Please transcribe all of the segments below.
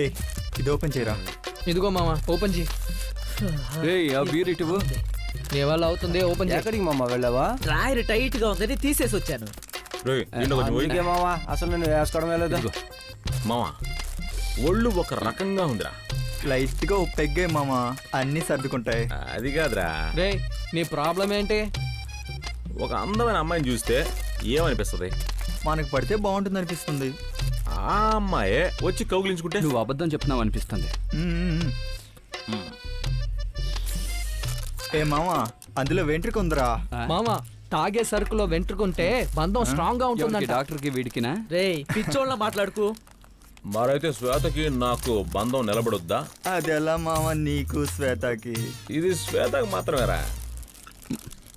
ఏ ఇది ఓపెన్ చేయరా? ఇదిగో మామ ఓపెన్ చేయి. రేయ్ ఆ బీర్ ఇటువు నీ వల్ల అవుతుంది ఓపెన్ చేయి. ఎక్కడికి మామ వెళ్ళావా? డ్రాయర్ టైట్గా ఉందని తీసేసి వచ్చాను. రేయ్, నిన్న కొంచెం పోయి. అందుకే మామ? అసలు నేను వేసుకోవడం లేదు. ఇదిగో. మావా ఒళ్ళు ఒక రకంగా ఉందిరా. లైట్గా ఓ పెగ్గే మామ అన్ని సర్దుకుంటాయి. అది కాదురా. రే నీ ప్రాబ్లం ఏంటి? ఒక అందమైన అమ్మాయిని చూస్తే ఏమనిపిస్తుంది? మనకు పడితే బాగుంటుంది అనిపిస్తుంది. ఆ అమ్మాయే వచ్చి కౌగిలించుకుంటే? నువ్వు అబద్ధం చెప్తున్నావు అనిపిస్తుంది. ఏ మామ అందులో వెంట్రుక ఉందిరా మామ తాగే సరుకులో వెంట్రుకుంటే బంధం స్ట్రాంగ్గా ఎవరికి ఉంటుందంట డాక్టర్కి వీడికినా? రేయ్ పిచ్చోళ్ళ మాట్లాడుకు. మరైతే శ్వేతకి నాకు బంధం నిలబడొద్దా? అది ఎలా మామ నీకు శ్వేతకి? ఇది శ్వేతకి మాత్రమేరా.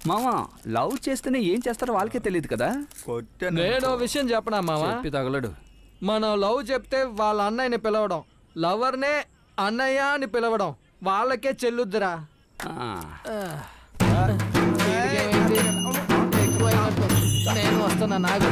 మామా లవ్ చేస్తేనే ఏం చేస్తారో వాళ్ళకే తెలియదు కదా? కొట్టాను. నేను విషయం చెప్పనా మామ? చెప్పి తగలడు. మనం లవ్ చెప్తే వాళ్ళ అన్నయ్యని పిలవడం. లవర్నే అన్నయ్య అని పిలవడం. వాళ్ళకే చెల్లుద్దిరా. నేను వస్తున్నా నాకు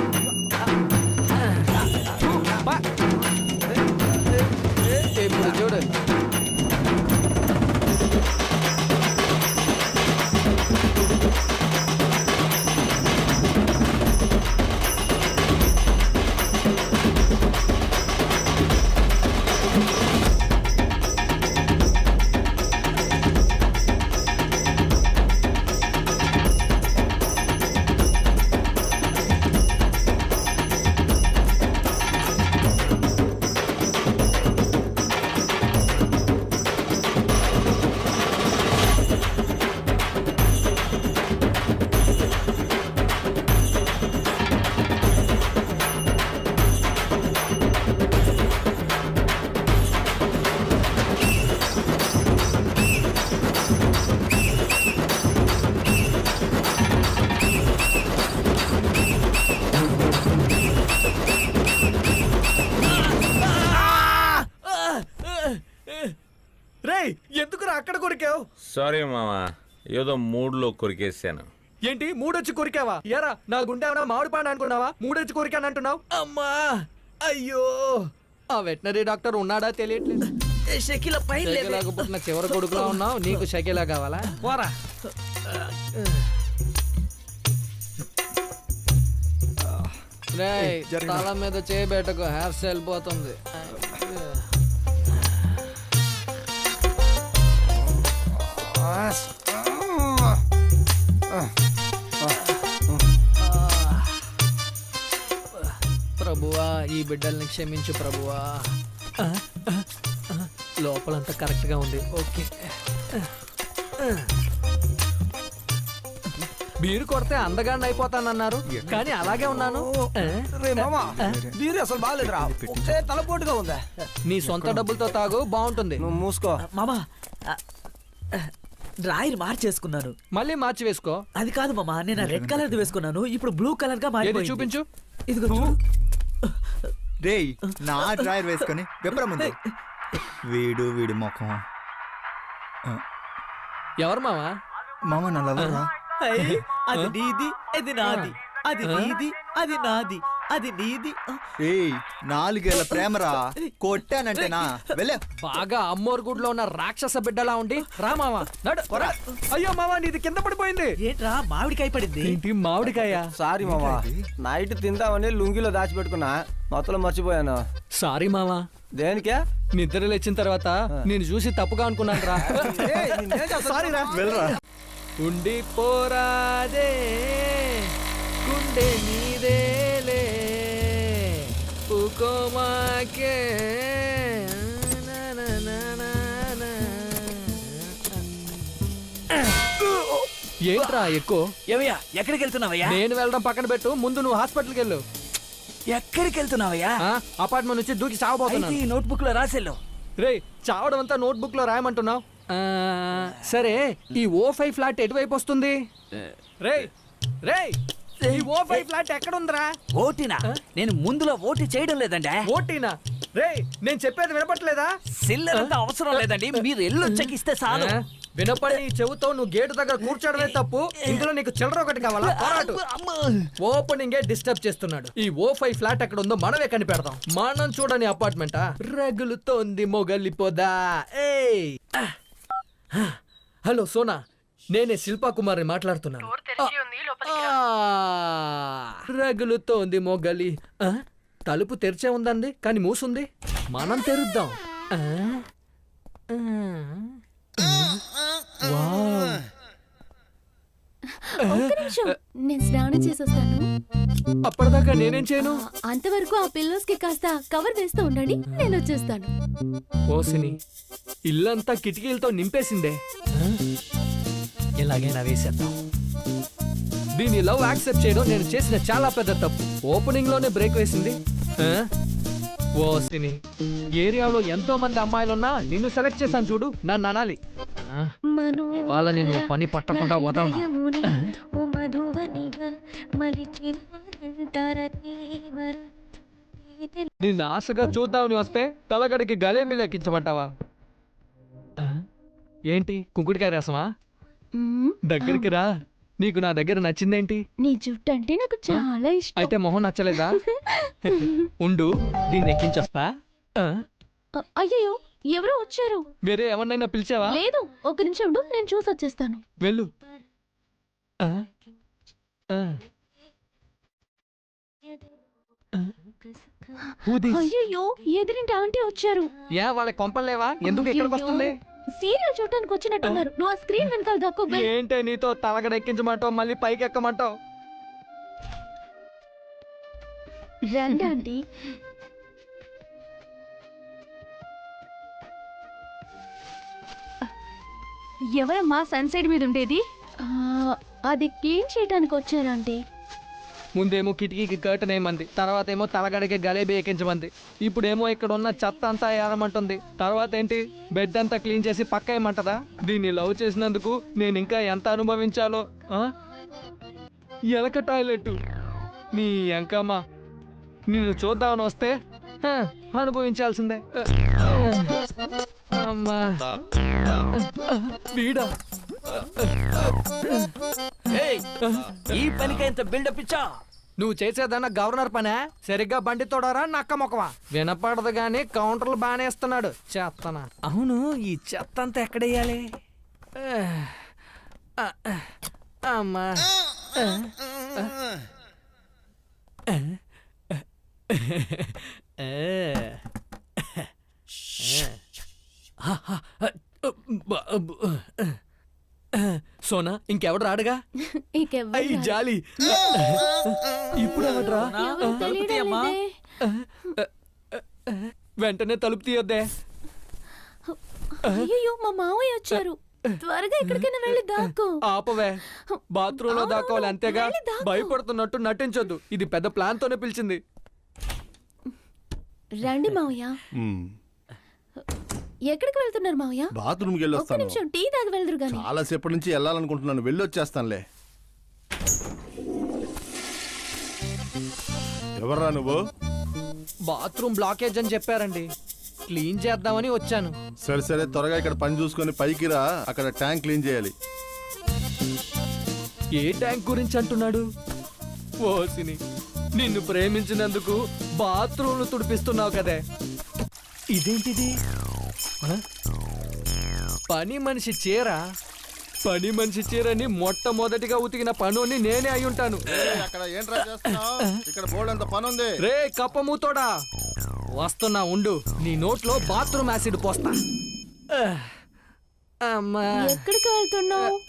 సారీ మామా ఏదో మూడ్లో కొరికేసాను. ఏంటి? మూడొచ్చి కొరికావా? ఎరా నా గుండె ఏమన్నా మామిడి పండు అనుకున్నావా? మూడొచ్చి కొరికాను అంటున్నావు? అమ్మా అయ్యో. ఆ వెటనరీ డాక్టర్ ఉన్నాడా తెలియట్లేదు. షకిల పైన లేవే. షకీలాగా పుట్టిన చివరి కొడుకులా ఉన్నావు? నీకు షకీలా కావాలా? పోరా. రేయ్? తల మీద చేయబెట్టకు హెయిర్ స్టైల్ పోతుంది. ప్రభువా ఈ బిడ్డల్ని క్షమించు ప్రభువా. లోపలంతా కరెక్ట్గా ఉంది. ఓకే. బీరు కొడితే అందగాండి అయిపోతానన్నారు. కానీ అలాగే ఉన్నాను. ఆ? రే మామ బీరు అసలు బాగాలేదురా తలపోటుగా ఉందా? నీ సొంత డబ్బులతో తాగు బాగుంటుంది. నువ్వు మూసుకో. మామా డ్రాయర్ మార్చేసుకున్నాను. మళ్ళీ మార్చి వేసుకో అది కాదు మామా నేను రెడ్ కలర్ ది ఇప్పుడు బ్లూ కలర్గా ఏది మారిపోయింది. చూపించు? ఇదిగో. రేయ్ నా డ్రాయర్ వేసుకొని విప్ర ముందు వీడు వీడి ముఖం. ఎవరు మావా? మామ నా లవర్రా? అయ్, అది నీది అది నాది అది నీది అది నాది. అది నీది. ఏయ్ నాలుగేళ్ళ ప్రేమరా? కొట్టానంటేనా వెళ్ళే. బాగా అమ్మోరు గుడిలో ఉన్న రాక్షస బిడ్డలా ఉండి. రా మావా నడు. అయ్యో మావా నీది కింద పడిపోయింది. ఏంట్రా మామిడికాయ పడింది? ఏంటి మామిడికాయ? సారీ మామ నైట్ తిందామని లుంగిలో దాచిపెట్టుకున్నా. మొత్తం మర్చిపోయాను. సారీ మావా దేనికే? నిద్ర లేచిన తర్వాత నేను చూసి తప్పుగా అనుకున్నాను రా. సారీ రా. వెళ్ళరా. ఉండి పోరాదే గుండె నీదేలే నా. ఏంట్రా ఎక్కువ? ఏమయ్యా ఎక్కడికి వెళ్తున్నావయ్యా? నేను వెళ్ళడం పక్కన పెట్టు ముందు నువ్వు హాస్పిటల్కి వెళ్ళు. ఎక్కడికి వెళ్తున్నావయ్యా? ఆ, అపార్ట్మెంట్ నుంచి దూకి అయితే ఈ నోట్బుక్లో రాసేళ్ళు రే చావడం అంతా నోట్బుక్లో రాయమంటున్నావు సరే ఈ ఓ ఫైవ్ ఫ్లాట్ ఎటువైపు వస్తుంది? రే రే ఈ ఓ ఫైవ్ ఫ్లాట్ ఎక్కడుందిరా? ఓటినా? నేను ముందులో ఓటు చేయడం లేదండి. ఓటీనా? రే నేను చెప్పేది వినపట్లేదా? సిల్లర్ అవసరం లేదండి. మీరు ఎల్లు చెక్కిస్తే చాలు. వినపడి చెవుతో నువ్వు గేటు దగ్గర కూర్చోడమే తప్పు. ఇందులో నీకు చిల్లర ఒకటి కావాలా? పోరాటు. ఓపెనింగ్ డిస్టర్బ్ చేస్తున్నాడు. ఈ ఓ ఫైవ్ ఫ్లాట్ ఎక్కడ ఉందో మనమే కనిపెడదాం మనం చూడని అపార్ట్మెంటా రగులుతోంది మొగలిపోదా. ఏయ్. హలో సోనా. నేనే శిల్పా కుమార్ని మాట్లాడుతున్నాను. రగులుతోంది మొగలి. తలుపు తెరిచే ఉందండి కానీ మూసుంది. మనం తెరుద్దాం. నేను స్నానం అప్పటిదాకా నేనేం చేయను? అంతవరకు ఆ పిల్లోస్కి కాస్త కవర్ వేస్తూ ఉండండి నేను వచ్చేస్తాను. ఓసిని ఇల్లంతా కిటికీలతో నింపేసిందే. ఎలాగైనా వేసేద్దాం. దీని లవ్ యాక్సెప్ట్ చేయడం నేను చేసిన చాలా పెద్ద తప్పు. ఓపెనింగ్లోనే బ్రేక్ వేసింది. ఆ? సిని. ఏరియాలో ఎంతో మంది అమ్మాయిలున్నా నిన్ను సెలెక్ట్ చేశాను చూడు నన్ను అనాలి. ఆ? వాళ్ళని పని పట్టకుండా వదలను? నిన్ను ఆశగా చూద్దామని వస్తే తలగడికి గలేమి లెక్కించమంటావా ఆ? ఏంటి? కుంకుడికాయ రసమా? దగ్గరికి రా. నీకు నా దగ్గర నచ్చిందేంటి? నీ జుట్టు అంటే నాకు చాలా ఇష్టం. అయితే మొహం నచ్చలేదా? ఉండు దీన్ని ఎక్కించొస్తా. ఆ? అ- అయ్యయ్యో ఎవరో వచ్చారు. వేరే ఎవరినైనా పిలిచావా? లేదు ఒక నిమిషం ఉండు, నేను చూసి వచ్చేస్తాను. వెళ్ళు? అయ్యయ్యో ఎదిరింటి ఆంటీ వచ్చారు. ఏ వాళ్ళ కొంపలేవా? ఎందుకు ఇక్కడికి వస్తుంది? సీరియల్ చూడటానికి వచ్చినట్టున్నారు. నువ్వు ఆ స్క్రీన్ వెనకాల దక్కు ఏంటే నీతో తలగడ ఎక్కించమంటావు మళ్ళీ పైకి ఎక్కమంటావు? రండి ఆంటీ. ఎవరమ్మా సన్సైడ్ మీద ఉండేది? అది క్లీన్ చేయడానికి వచ్చారు ఆంటీ. ముందేమో కిటికీకి కర్టన్ వేయమంది తర్వాత ఏమో తలగడికి గలేబీ ఎక్కించమంది ఇప్పుడేమో ఇక్కడ ఉన్న చెత్త అంతా ఏరమంటుంది. తర్వాత ఏంటి బెడ్ అంతా క్లీన్ చేసి పక్క వేయమంటదా దీన్ని లవ్ చేసినందుకు నేను ఇంకా ఎంత అనుభవించాలో ఎలక టాయిలెట్ నీ ఎంకమ్మా నిన్ను చూద్దామని వస్తే అనుభవించాల్సిందే. అమ్మా. వీడా. ఈ పనికి ఎంత బిల్డప్ ఇచ్చా? నువ్వు చేసేదన్నా గవర్నర్ పనే? సరిగ్గా బండి తోడరా నక్క మొక్కవా? వినపడదు గాని కౌంటర్లు బాగానే ఇస్తున్నాడు. చెత్తన? అవును ఈ చెత్త అంతా ఆ, అమ్మా ఆ. సోనా ఇంకెవడు రాడుగా? అయ్యి. జాలి. ఇప్పుడు ఎవడ్రా. వెంటనే తలుపు తీయొద్దే. అయ్యయ్యో మా మావయ్య వచ్చారు. త్వరగా ఎక్కడికైనా వెళ్ళి దాక్కో. ఆపవే. బాత్రూమ్లో అవును, దాక్కోవాలి అంతేగా. భయపడుతున్నట్టు నటించొద్దు. ఇది పెద్ద ప్లాన్ తోనే పిలిచింది. రండి మావయ్య. ఎక్కడికి వెళ్తున్నారు మావయ్య? బాత్రూమ్కి ఒక్క వెళ్ళొస్తాను నిమిషం టీ తాగి వెళ్దురు గాని. చాలా సేపటి నుంచి వెళ్ళాలనుకుంటున్నాను. వెళ్ళి వచ్చేస్తానులే ఎవర్రా నువ్వు? బాత్రూమ్ బ్లాకేజ్ అని చెప్పారండి. క్లీన్ చేద్దామని వచ్చాను. సరే సరే త్వరగా ఇక్కడ పని చూసుకొని పైకి రా. అక్కడ ట్యాంక్ క్లీన్ చేయాలి. ఏ ట్యాంక్ గురించి అంటున్నాడు? ఓసిని నిన్ను ప్రేమించినందుకు బాత్రూమ్లు తుడిపిస్తున్నావు కదే. ఇదేంటిది? పని మనిషి చీర. పని మనిషి చీరని మొట్టమొదటిగా ఉతికిన పనుని నేనే అయి ఉంటాను. అక్కడ ఏంట్రా చేస్తున్నావు? ఇక్కడ బోర్డు అంత పని ఉంది రే కప్పమూతోడా? వస్తున్నా ఉండు. నీ నోట్లో బాత్రూమ్ యాసిడ్ పోస్తా. అమ్మా. ఎక్కడికి వెళ్తున్నావు?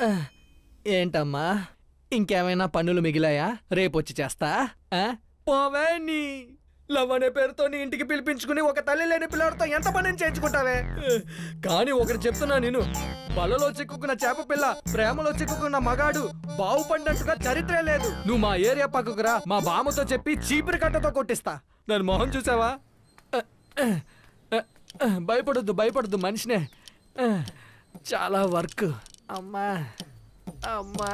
ఏంటమ్మా? ఇంకేమైనా పనులు మిగిలాయా? రేపొచ్చి చేస్తా. ఆ? పోవే నీ. లవ్ అనే పేరుతో నీ ఇంటికి పిలిపించుకుని ఒక తల్లి లేని పిల్లడితో ఎంత పని చేయించుకుంటావే? కానీ ఒకటి చెప్తున్నా నేను బలలో చిక్కుకున్న చేప పిల్ల ప్రేమలో చిక్కుకున్న మగాడు బాగుపడినట్టుగా చరిత్రే లేదు. నువ్వు మా ఏరియా పక్కకు రా మా బామతో చెప్పి చీపిరి కట్టతో కొట్టిస్తా. నన్ను మొహం చూసావా? భయపడొద్దు భయపడొద్దు మనిషినే. చాలా వర్క్. అమ్మా అమ్మా.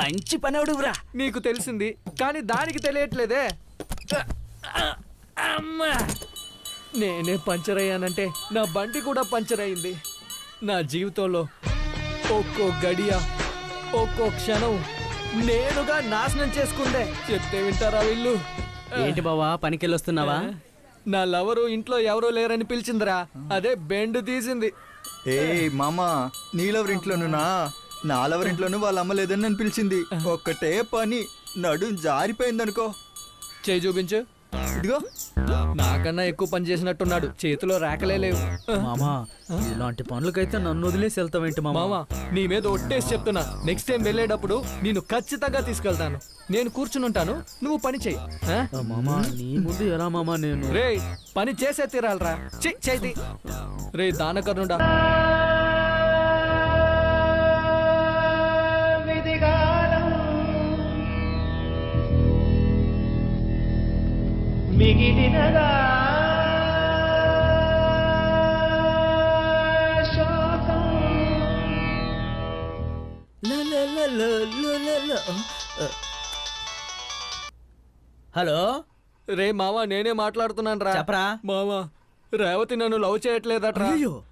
మంచి పని అవుడురా నీకు తెలిసింది కానీ దానికి తెలియట్లేదే. అమ్మా. నేనే పంచర్ అయ్యానంటే నా బండి కూడా పంచర్ అయింది. నా జీవితంలో ఒక్కో గడియ ఒక్కో క్షణం నేనుగా నాశనం చేసుకుందే. చెప్తే వింటారా వీళ్ళు ఏంటి బావా పనికెళ్ళొస్తున్నావా? నా లవరు ఇంట్లో ఎవరూ లేరని పిలిచిందిరా. అదే బెండ్ తీసింది. ఏ మామ నీలెవరింట్లోనునా నాలెవరింట్లోనూ వాళ్ళ అమ్మ లేదని నన్ను పిలిచింది. ఒక్కటే పని నడుం జారిపోయిందనుకో. చేయి చూపించు. ఇదిగో. నాకన్నా ఎక్కువ పని చేసినట్టున్నాడు. చేతిలో రేకలే లేవు. మామా ఇలాంటి పనులకైతే నన్ను వదిలేసి వెళ్తావేంటి మామా? మామా నీ మీద ఒట్టేసి చెప్తున్నా. నెక్స్ట్ టైం వెళ్ళేటప్పుడు నేను ఖచ్చితంగా తీసుకెళ్తాను. నేను కూర్చుని ఉంటాను. నువ్వు పని చెయ్యి. మామా నీ ముందు ఎలా మామా నేను? రే పని చేసే తీరాలరా. చెయ్యి చేతి రే దానకర్ణుడా. హలో? రే మావా నేనే మాట్లాడుతున్నాను రా చెప్పరా? మావా రేవతి నన్ను లవ్ చేయట్లేదట్రా. అయ్యో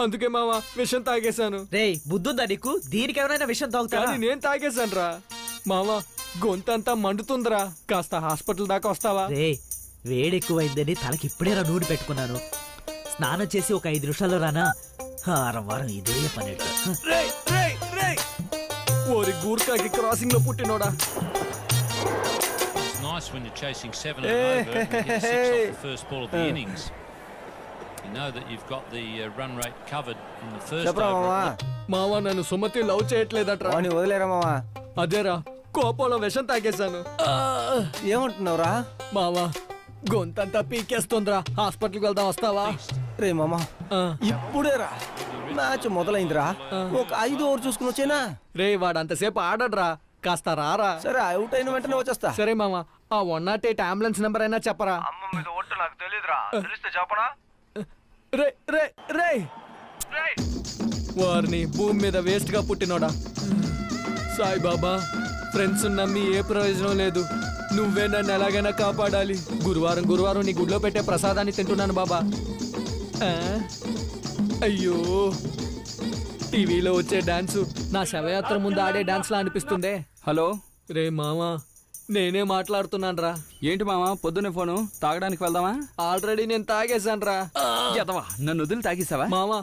అందుకే మావా విషం తాగేశాను. రేయ్ బుద్ధుందా నీకు? దీనికి ఎవరైనా విషయం తాగుతారా? కానీ నేను తాగేశాను రా మావా గొంతంతా మండుతుందిరా. కాస్త హాస్పిటల్ దాకా వస్తావా? రే వేడెక్కువైందని తలకి ఇప్పుడే రా నూనె పెట్టుకున్నాను. స్నానం చేసి ఒక ఐదు నిమిషాల్లో రానా? వారం వారం ఇదే పని రేయ్, రేయ్, రేయ్. ఓరి గూర్ఖాకి క్రాసింగ్లో పుట్టినోడా? It's nice when you're chasing seven and over and hit six off the first ball of the innings. You know that you've got the uh, run rate covered in the first చెప్పరా over. మామా మావా నన్ను Sumathi love చేయట్లేదట్రా. వాడిని వదిలేరా మామా అదేరా కోపంలో విషం తాగేశాను. ఆ, ఏమంటున్నావురా? మావా గొంతంతా పీకేస్తుందిరా. హాస్పిటల్కి వెళ్దాం వస్తావా? రే మామా ఆ, ఇప్పుడే రా మ్యాచ్ మొదలైందిరా. ఒక ఐదు ఓవర్ చూసుకుని వచ్చేనా? రే వాడు అంతసేపు ఆడడ్రా. కాస్త రారా. సరే అవుట్ అయిన వెంటనే వచ్చేస్తా. సరే మామ ఆ one nought eight ambulance number అయినా చెప్పరా. రే రే రే. వారిని భూమి మీద వేస్ట్గా పుట్టినోడా? సాయిబాబా ఫ్రెండ్స్ నమ్మి ఏ ప్రయోజనం లేదు. నువ్వే నన్ను ఎలాగైనా కాపాడాలి. గురువారం గురువారం నీ గుడిలో పెట్టే ప్రసాదాన్ని తింటున్నాను బాబా. ఆ? అయ్యో. టీవీలో వచ్చే డాన్సు నా శవయాత్ర ముందు ఆడే డాన్స్ లా అనిపిస్తుందే. హలో? రే మామా నేనే మాట్లాడుతున్నాను రా ఏంటి మామ పొద్దున్నే ఫోను తాగడానికి వెళ్దామా? ఆల్రెడీ నేను తాగేశాను రా ఎదవా నన్ను వదిలి తాగేసావా మామా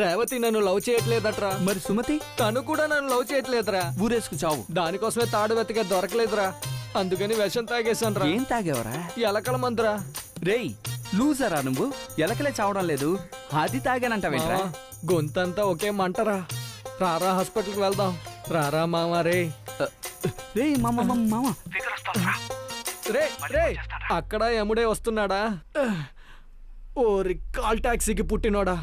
రేవతి నన్ను లవ్ చేయట్లేదట్రా. మరి సుమతి? తను కూడా నన్ను లవ్ చేయట్లేదురా. ఊరేసుకు చావు. దానికోసమే తాడు వెతికే దొరకలేదురా. అందుకని విషం తాగేశాను రా ఏం తాగేవరా? ఎలకల మందురా. రేయ్ లూజరా నువ్వు? ఎలకలే చావడం లేదు. అది తాగానంటావేంట్రా? గొంతంతా ఒకే మంటరా. రారా హాస్పిటల్కి వెళ్దాం. రారా మామా రే. రే మామ మామ మామ. రే రే అక్కడ ఎముడే వస్తున్నాడా? ఓరి కాల్ టాక్సీకి పుట్టినోడా?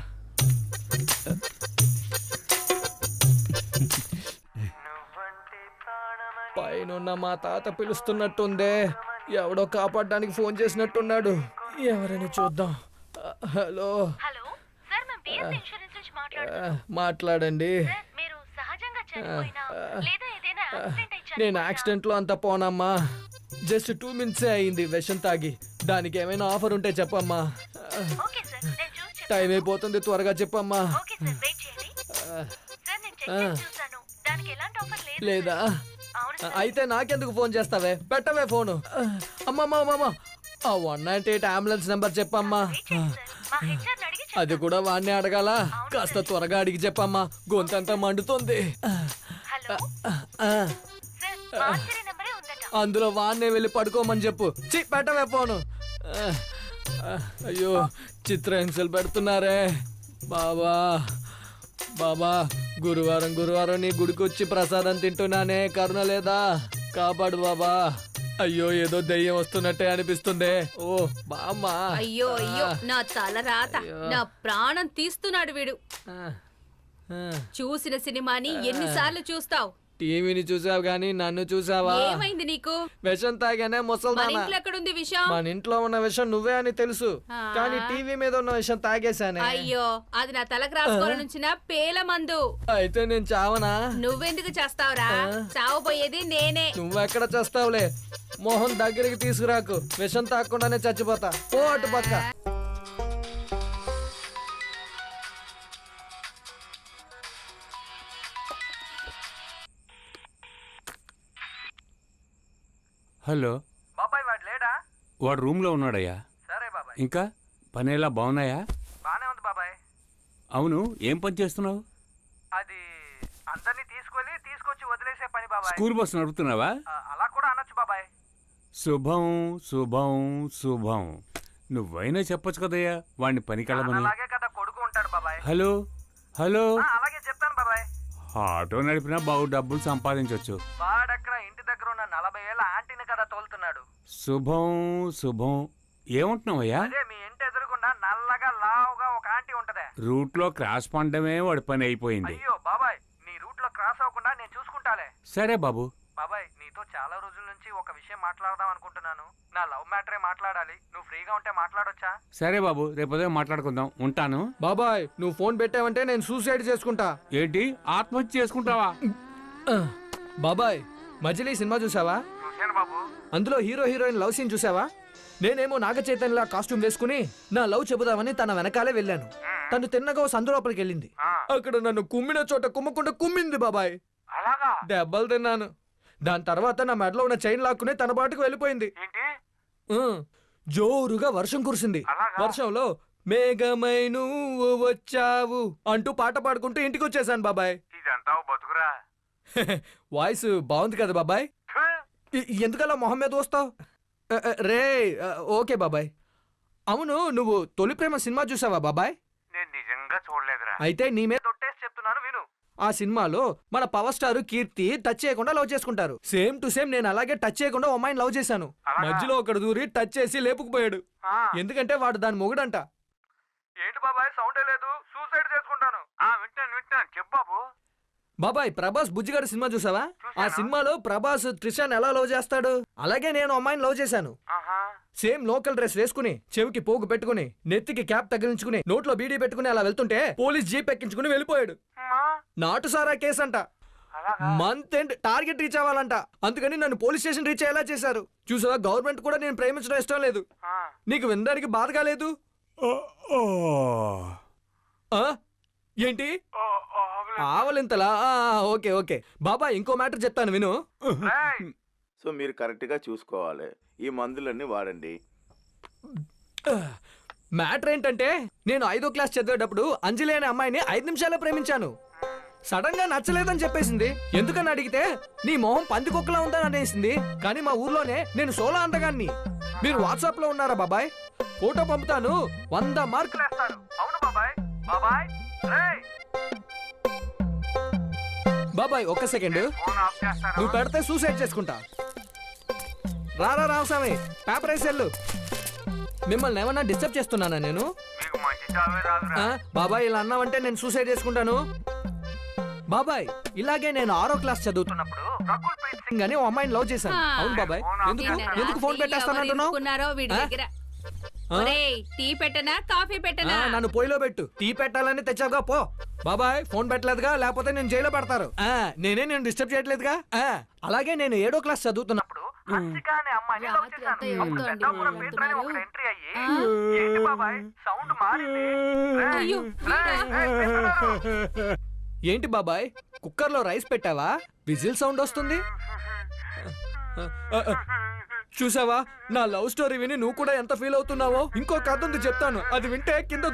పైనున్న మా తాత పిలుస్తున్నట్టుందే. ఎవడో కాపాడడానికి ఫోన్ చేసినట్టున్నాడు. ఎవరైనా చూద్దాం. హలో. హలో. సార్ మేము బిఎస్ ఇన్సూరెన్స్ నుంచి మాట్లాడుతున్నాం. ఆ, మాట్లాడండి. సార్ మీరు సహజంగా చనిపోయినా లేదా ఏదైనా యాక్సిడెంట్ అయి నేను యాక్సిడెంట్లో అంత పోనమ్మా. జస్ట్ టూ మినిట్స్ అయింది విషం తాగి. దానికి ఏమైనా ఆఫర్ ఉంటే చెప్పమ్మా. ఓకే టైం అయిపోతుంది త్వరగా చెప్పమ్మా. ఓకే సార్ వెయిట్ చేయండి. సార్ నేను చెక్ ఆ. చేసి చూసాను దానికి ఎలాంటి ఆఫర్ లేదు లేదా? అవును సార్. అయితే నాకెందుకు ఫోన్ చేస్తావే? పెట్టవే ఫోను. అమ్మమ్మ అమ్మమ్మ ఆ one nine eight ambulance number చెప్పమ్మా. వెయిట్ చేయండి సార్. మా హెచ్ఆర్ అడిగి చెప్తాను. అది కూడా వాడిని అడగాల? కాస్త త్వరగా అడిగి చెప్పమ్మా. గొంతంతా మండుతుంది. హలో? ఆ, సార్ మార్చరీ నెంబరే ఉందట. అందులో వాన్నే వెళ్ళి పడుకోమని చెప్పు. చి పెట్టవే ఫోను. ఆ, అయ్యో చిత్రహింసలు పెడుతున్నారే. బాబా బాబా గురువారం గురువారం నీ గుడికి వచ్చి ప్రసాదం తింటున్నానే కరుణ లేదా? కాపాడు బాబా. అయ్యో ఏదో దెయ్యం వస్తున్నట్టే అనిపిస్తుంది. ఓ బామ్మా. అయ్యో అయ్యో నా తల రాత. నా ప్రాణం తీస్తున్నాడు వీడు. చూసిన సినిమాని ఎన్నిసార్లు చూస్తావు? టీవీని చూసావు కానీ నన్ను చూసావా? ఏమైంది నీకు? విషం తాగానే ముసల్దానా? ఇంట్లో ఎక్కడుంది విషయం మన ఇంట్లో ఉన్న విషయం నువ్వే అని తెలుసు. కానీ టీవీ మీద ఉన్న విషయం తాగేశానే. అయ్యో అది నా తలకు రాసుకోవాలని ఉంచిన పేల మందు. అయితే నేను చావనా? నువ్వెందుకు చేస్తావురా? చావబోయేది నేనే. నువ్వెక్కడ చేస్తావులే? మోహన్ దగ్గరికి తీసుకురాకు. విషం తాగకుండానే చచ్చిపోతా. ఓ అటు పక్క. హలో. బాబాయ్ వాడు లేడా? వాడు రూమ్లో ఉన్నాడయ్యా. సరే బాబాయ్. ఇంకా పనేలా బాగున్నాయా? బానే ఉంది బాబాయ్. అవును ఏం పని చేస్తున్నావు? అది అందరినీ తీసుకెళ్ళి తీసుకొచ్చి వదిలేసే పని బాబాయ్. స్కూల్ బస్ నడుపుతున్నావా? అలా కూడా అనొచ్చు బాబాయ్. శుభం శుభం శుభం. నువ్వైనా చెప్పొచ్చు కదయ్యా వాడిని పనికెళ్ళమని అలాగే కదా కొడుకు ఉంటాడు బాబాయ్. Hello hello. అలాగే చెప్తాను బాబాయ్. ఆటో నడిపినా బాగు డబ్బులు సంపాదించవచ్చు వాడక్కడ ఇంటి దగ్గర ఉన్న నలభై ఏళ్ళ ఆంటీని కదా తోలుతున్నాడు శుభం శుభం. ఏమంటున్నావయ్యా? అదే మీ ఇంటి ఎదురుగుండా నల్లగా లావుగా ఒక ఆంటీ ఉంటదే. రూట్లో క్రాష్ పండమే వాడి పని అయిపోయింది. అయ్యో బాబాయ్ నీ రూట్లో క్రాస్ అవ్వకుండా నేను చూసుకుంటాలే. సరే బాబు. బాబాయ్ నీతో చాలా రోజుల నుంచి ఒక విషయం మాట్లాడదాం అనుకుంటున్నాను. నా లవ్ మ్యాటరే మాట్లాడాలి. నువ్వు ఫ్రీగా ఉంటే మాట్లాడొచ్చా? సరే బాబు రేపు ఉదయం మాట్లాడుకుందాం. ఉంటాను. బాబాయ్ నువ్వు ఫోన్ పెట్టావంటే నేను సూసైడ్ చేసుకుంటా. ఏంటి? ఆత్మహత్య చేసుకుంటావా? బాబాయ్ మజిలీ సినిమా చూసావా? అందులో హీరో హీరోయిన్ లవ్ సీన్ చూసావా? నేనేమో నాగ చైతన్యలా కాస్ట్యూమ్ వేసుకుని నా లవ్ చెబుదామని తన వెనకాలే వెళ్ళాను. తను తిన్నగా ఓ సందు లోపలికి వెళ్ళింది. అక్కడ నన్ను కుమ్మిన చోట కుమ్మకుండా కుమ్మింది బాబాయ్. దెబ్బలు తిన్నాను. దాని తర్వాత నా మెడలో ఉన్న చైన్ లాక్కుని తన బాటుకు వెళ్ళిపోయింది. జోరుగా వర్షం కురిసింది. వర్షంలో మేఘమై నువ్వు వచ్చావు అంటూ పాట పాడుకుంటూ ఇంటికి వచ్చేసాను బాబాయ్ వాయిస్ బాగుంది కదా బాబాయ్. ఎందుకలా మొహం మీద వస్తావు? రే ఓకే బాబాయ్. అవును నువ్వు తొలి ప్రేమ సినిమా చూసావా బాబాయ్? నేను నిజంగా చూడలేదురా. అయితే నీ మీద ఒట్టేసి చెప్తున్నాను విను. ఆ సినిమాలో మన పవర్ స్టార్ కీర్తి టచ్ చేయకుండా లవ్ చేసుకుంటారు. సేమ్ టు సేమ్ నేను అలాగే టచ్ చేయకుండా అమ్మాయిని లవ్ చేశాను. మధ్యలో ఒకడు దూరి టచ్ చేసి లేపుకుపోయాడు. ఎందుకంటే వాడు దాని మొగుడంట. ఏంటి బాబాయ్ సౌండ్ లేదు. సూసైడ్ చేసుకుంటాను వింటాను వింటాను చెప్పు బాబు బాబాయ్ ప్రభాస్ బుజ్జిగారి సినిమా చూసావా? ఆ సినిమాలో ప్రభాస్ త్రిషాన్ ఎలా లవ్ చేస్తాడు? అలాగే నేను అమ్మాయిని లవ్ చేశాను. సేమ్ లోకల్ డ్రెస్ వేసుకుని చెవికి పోగు పెట్టుకుని నెత్తికి క్యాప్ తగిలించుకుని నోట్లో బీడీ పెట్టుకుని అలా వెళ్తుంటే పోలీస్ జీప్ ఎక్కించుకుని వెళ్ళిపోయాడు. నాటు సారా కేసు అంట మంత్ ఎండ్ టార్గెట్ రీచ్ అవ్వాలంట. అందుకని నన్ను పోలీస్ స్టేషన్ రీచ్ అయ్యేలా చేశారు. చూసావా? గవర్నమెంట్ కూడా నేను ప్రేమించడం ఇష్టం లేదు. నీకు వినడానికి బాధగా లేదు? ఆ? ఏంటి? ఆవలింతలా? Okay okay. బాబా ఇంకో మ్యాటర్ చెప్తాను విను. సో మీరు కరెక్ట్గా చూసుకోవాలి. ఈ మందులన్నీ వాడండి. మ్యాటర్ ఏంటంటే నేను ఐదో క్లాస్ చదివేటప్పుడు అంజలి అనే అమ్మాయిని ఐదు నిమిషాల్లో ప్రేమించాను. సడన్గా నచ్చలేదని చెప్పేసింది. ఎందుకని అడిగితే నీ మొహం పంది కుక్కలా ఉందని అనేసింది. కానీ మా ఊర్లోనే నేను సోలో అందగాన్ని. మీరు వాట్సాప్లో ఉన్నారా బాబాయ్? ఫోటో పంపుతాను వంద మార్కులు వేస్తాను అవును బాబాయ్. బాబాయ్. బాబాయ్ ఒక్క సెకండ్ నువ్వు పెడితే సూసైడ్ చేసుకుంటా. రారా రామస్వామి పేపర్ వేసి వెళ్ళు. మిమ్మల్ని ఏమన్నా డిస్టర్బ్ చేస్తున్నానా నేను? బాబాయ్ ఇలా అన్నావంటే నేను సూసైడ్ చేసుకుంటాను. బాబాయ్ ఇలాగే నేను ఆరో క్లాస్ చదువుతున్నప్పుడు సింగ్ అని ఓ అమ్మాయిని లవ్ చేశాను. అవును బాబాయ్. ఎందుకు? ఎందుకు ఫోన్ పెట్టేస్తానంటున్నావు టీ పెట్టనా? కాఫీ పెట్టనా? నన్ను పొయ్యిలో పెట్టు. టీ పెట్టాలని తెచ్చావుగా పో. బాబాయ్ ఫోన్ పెట్టలేదుగా లేకపోతే నేను జైల్లో పెడతారు. ఆ, నేనే నేను డిస్టర్బ్ చేయట్లేదుగా? ఆ, అలాగే నేను ఏడో క్లాస్ చదువుతున్నప్పుడు హన్సిక అనే అమ్మాయిని love రాత్రి చేశాను. అంతా అప్పుడు ఎవరితో అండి పెద్దాపురం వాళ్ళు పీటర్ అని ఒకడు వెళ్తున్నారు? ఎంట్రీ అయ్యి ఆ? ఏంటి బాబాయ్? సౌండ్ మారింది. రేయ్, అయ్యో, రేయ్, రేయ్, పెడుతున్నారు. ఏంటి బాబాయ్? కుక్కర్లో రైస్ పెట్టావా? విజిల్ సౌండ్ వస్తుంది? చూసావా? నా లవ్ స్టోరీ విని నువ్వు కూడా ఎంత ఫీల్ అవుతున్నావో? ఇంకో కథ ఉంది చెప్తాను. అది వింటే కింద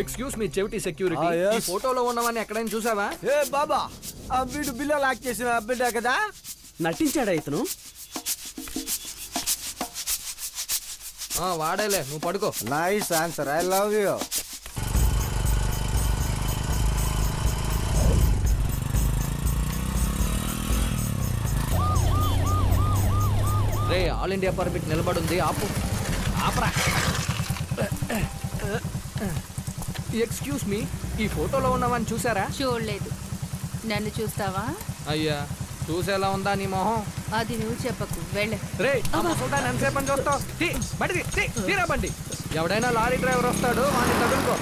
ఎక్స్క్యూస్ మీ చెవిటి సెక్యూరిటీ Ah. ఈ ఫోటోలో ఉన్నవని ఎక్కడైనా చూసావా? ఏ బాబా ఆ వీడు బిల్లు లాక్ చేసిన బిడ్డ కదా? నటించాడా ఇతను? వాడేలే నువ్వు పడుకో. Nice answer I love you ray all India permit నిలబడుంది ఆపు. ఆపరా. ఎక్స్క్యూస్ మీ ఈ ఫోటోలో ఉన్నవని చూసారా చూడలేదు. నన్ను చూస్తావా? అయ్యా చూసేలా ఉందా నీ మొహం? అది నువ్వు చెప్పకు వెళ్ళ. రే చూస్తావు? ఎవడైనా లారీ డ్రైవర్ వస్తాడు వాడిని తగులుకో.